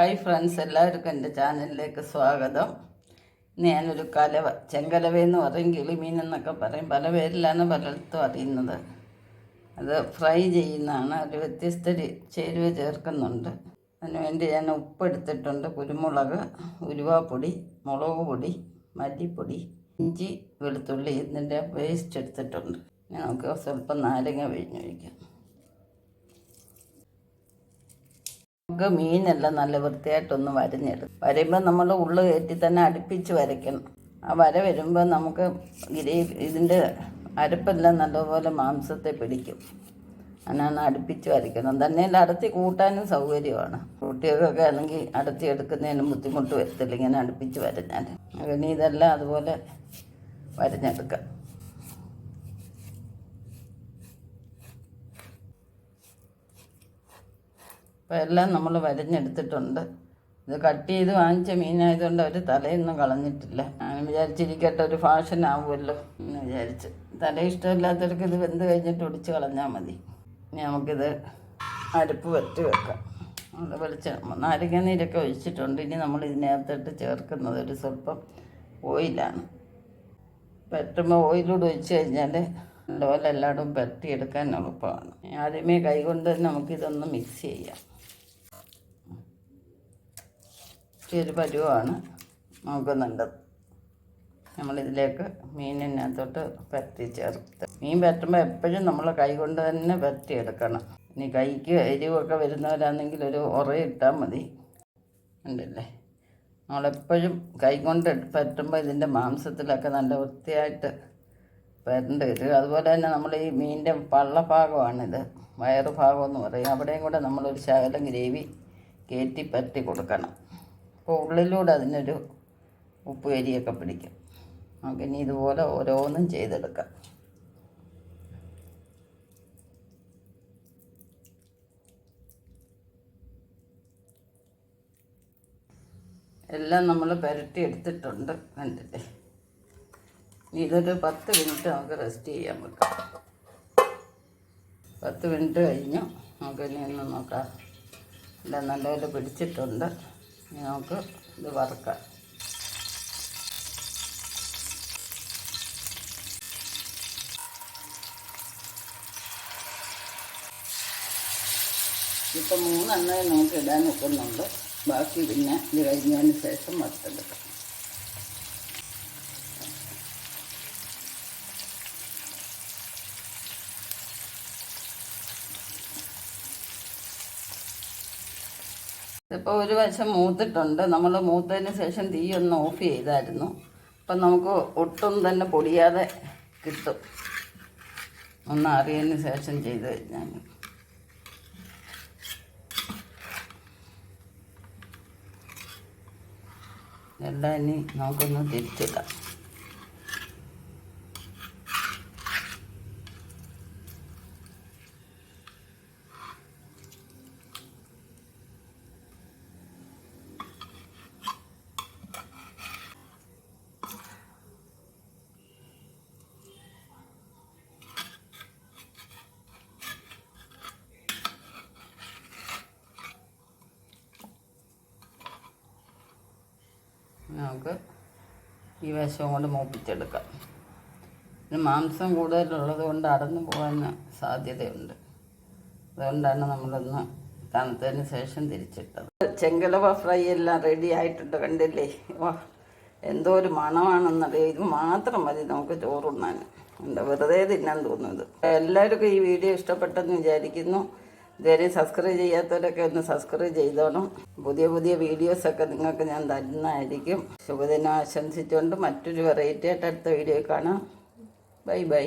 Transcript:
Hi friends എല്ലാവർക്കും എന്റെ ചാനലിലേക്ക് സ്വാഗതം. ഞാനൊരു കലവ ചെങ്കലവ എന്ന് പറയും കിളിമീൻ എന്നൊക്കെ പറയും. പല പേരിലാണ് പലയിടത്തും അറിയുന്നത്. അത് ഫ്രൈ ചെയ്യുന്നതാണ്. ഒരു വ്യത്യസ്ത ചേരുവ ചേർക്കുന്നുണ്ട്. അതിനുവേണ്ടി ഞാൻ ഉപ്പെടുത്തിട്ടുണ്ട് കുരുമുളക് ഉരുവാപ്പൊടി മുളക് പൊടി മല്ലിപ്പൊടി ഇഞ്ചി വെളുത്തുള്ളി ഇതിന്റെ പേസ്റ്റ് എടുത്തിട്ടുണ്ട്. നമുക്ക് സ്വല്പം നാരങ്ങ പിഴിഞ്ഞൊഴിക്കാം. നമുക്ക് മീനെല്ലാം നല്ല വൃത്തിയായിട്ടൊന്ന് വരഞ്ഞെടുക്കും വരയുമ്പോൾ നമ്മൾ ഉള്ളു കയറ്റി തന്നെ അടുപ്പിച്ച് വരയ്ക്കണം. ആ വര വരുമ്പോൾ നമുക്ക് ഗ്രേവി ഇതിന്റെ അരപ്പെല്ലാം നല്ലപോലെ മാംസത്തെ പിടിക്കും. അതിനാണ് അടുപ്പിച്ച് വരയ്ക്കണം. തന്നെ അടത്തി കൂട്ടാനും സൗകര്യമാണ്. കുട്ടികൾക്കൊക്കെ ആണെങ്കിൽ അടത്തി എടുക്കുന്നതിന് ബുദ്ധിമുട്ട് വരത്തില്ല ഇങ്ങനെ അടുപ്പിച്ച് വരഞ്ഞാൽ അങ്ങനെ ഇതെല്ലാം അതുപോലെ വരഞ്ഞെടുക്കാം. അപ്പോൾ എല്ലാം നമ്മൾ വരഞ്ഞെടുത്തിട്ടുണ്ട്. ഇത് കട്ട് ചെയ്ത് വാങ്ങിച്ച മീനായതുകൊണ്ട് അവർ തലയൊന്നും കളഞ്ഞിട്ടില്ല. ഞാൻ വിചാരിച്ചിരിക്കട്ടെ ഒരു ഫാഷൻ ആവുമല്ലോ എന്ന് വിചാരിച്ച്. തല ഇഷ്ടമില്ലാത്തവർക്ക് ഇത് വെന്ത് കഴിഞ്ഞിട്ട് ഒടിച്ച് കളഞ്ഞാൽ മതി. ഇനി നമുക്കിത് അരപ്പ് വറ്റി വെക്കാം. അത് വെളിച്ചെണ്ണ നാരങ്ങ നീരൊക്കെ ഒഴിച്ചിട്ടുണ്ട്. ഇനി നമ്മൾ ഇതിനകത്തോട്ട് ചേർക്കുന്നത് ഒരു സ്വല്പം ഓയിലാണ്. പെട്ടുമ്പോൾ ഓയിലൂടെ ഒഴിച്ച് കഴിഞ്ഞാൽ നല്ലപോലെ എല്ലായിടും പരട്ടിയെടുക്കാൻ എളുപ്പമാണ്. ആദ്യമേ കൈകൊണ്ട് തന്നെ നമുക്കിതൊന്ന് മിക്സ് ചെയ്യാം. ഈ ഒരു പരുവമാണ് നോക്കുന്നുണ്ടത് നമ്മളിതിലേക്ക് മീനിനകത്തോട്ട് പരത്തി ചേർത്ത്. മീൻ പരത്തുമ്പോൾ എപ്പോഴും നമ്മൾ കൈ കൊണ്ട് തന്നെ പരത്തിയെടുക്കണം ഇനി കൈക്ക് എരിവൊക്കെ വരുന്നവരാണെങ്കിൽ ഒരു ഉറയിട്ടാൽ മതി. ഉണ്ടല്ലേ നമ്മളെപ്പോഴും കൈ കൊണ്ട് പറ്റുമ്പോൾ ഇതിന്റെ മാംസത്തിലൊക്കെ നല്ല വൃത്തിയായിട്ട് വരേണ്ടി വരും. അതുപോലെ തന്നെ നമ്മൾ ഈ മീനിന്റെ പള്ളഭാഗമാണിത്. വയറ് ഭാഗം എന്ന് പറയും. അവിടെയും കൂടെ നമ്മളൊരു ശകലം ഗ്രേവി കയറ്റി പറ്റി കൊടുക്കണം. അപ്പോൾ ഉള്ളിലൂടെ അതിനൊരു ഉപ്പ് കരിയൊക്കെ പിടിക്കും നമുക്കിനി ഇതുപോലെ ഓരോന്നും ചെയ്തെടുക്കാം. എല്ലാം നമ്മൾ പുരട്ടി എടുത്തിട്ടുണ്ട് കണ്ടില്ലേ? ഇതൊരു പത്ത് മിനിറ്റ് നമുക്ക് റെസ്റ്റ് ചെയ്യാൻ വെക്കാം. പത്ത് മിനിറ്റ് കഴിഞ്ഞു. നമുക്ക് ഇനി ഒന്ന് നോക്കാം. എല്ലാം നല്ലപോലെ പിടിച്ചിട്ടുണ്ട്. നമുക്ക് ഇത് വറുക്കാം. ഇപ്പം മൂന്നെണ്ണേ നമുക്ക് ഇടാൻ നോക്കുന്നുണ്ട് ബാക്കി പിന്നെ ഇത് കഴിഞ്ഞതിന് ശേഷം വറുത്തെടുക്കാം. ഇപ്പോൾ ഒരു വശം മൂത്തിട്ടുണ്ട്. നമ്മൾ മൂത്തതിന് ശേഷം തീ ഒന്ന് ഓഫ് ചെയ്തായിരുന്നു. അപ്പം നമുക്ക് ഒട്ടും തന്നെ പൊടിയാതെ കിട്ടും. ഒന്ന് അറിയതിന് ശേഷം ചെയ്ത് കഴിഞ്ഞാൽ എല്ലാം ഇനി നമുക്കൊന്ന് തിരിച്ചിടാം. നമുക്ക് ഈ വശം കൊണ്ട് മൂപ്പിച്ചെടുക്കാം. പിന്നെ മാംസം കൂടുതലുള്ളത് കൊണ്ട് അടന്നു പോകാൻ സാധ്യതയുണ്ട്. അതുകൊണ്ടാണ് നമ്മളൊന്ന് തണുത്തതിന് ശേഷം തിരിച്ചിട്ടത്. ചെങ്കലവ ഫ്രൈ എല്ലാം റെഡി ആയിട്ടുണ്ട് കണ്ടില്ലേ? വാ എന്തോ ഒരു മണമാണെന്നറിയാം? ഇത് മാത്രം മതി നമുക്ക് ചോറുണ്ണാൻ. എന്താ വെറുതെ തിന്നാൻ തോന്നുന്നത്. എല്ലാവർക്കും ഈ വീഡിയോ ഇഷ്ടപ്പെട്ടെന്ന് വിചാരിക്കുന്നു. ഇതുവരെ സബ്സ്ക്രൈബ് ചെയ്യാത്തവരൊക്കെ ഒന്ന് സബ്സ്ക്രൈബ് ചെയ്തോണം. പുതിയ പുതിയ വീഡിയോസൊക്കെ നിങ്ങൾക്ക് ഞാൻ തരുന്നതായിരിക്കും. ശുഭദിനം ആശംസിച്ചുകൊണ്ട് മറ്റൊരു വെറൈറ്റി ആയിട്ട് അടുത്ത വീഡിയോ കാണാം. Bye bye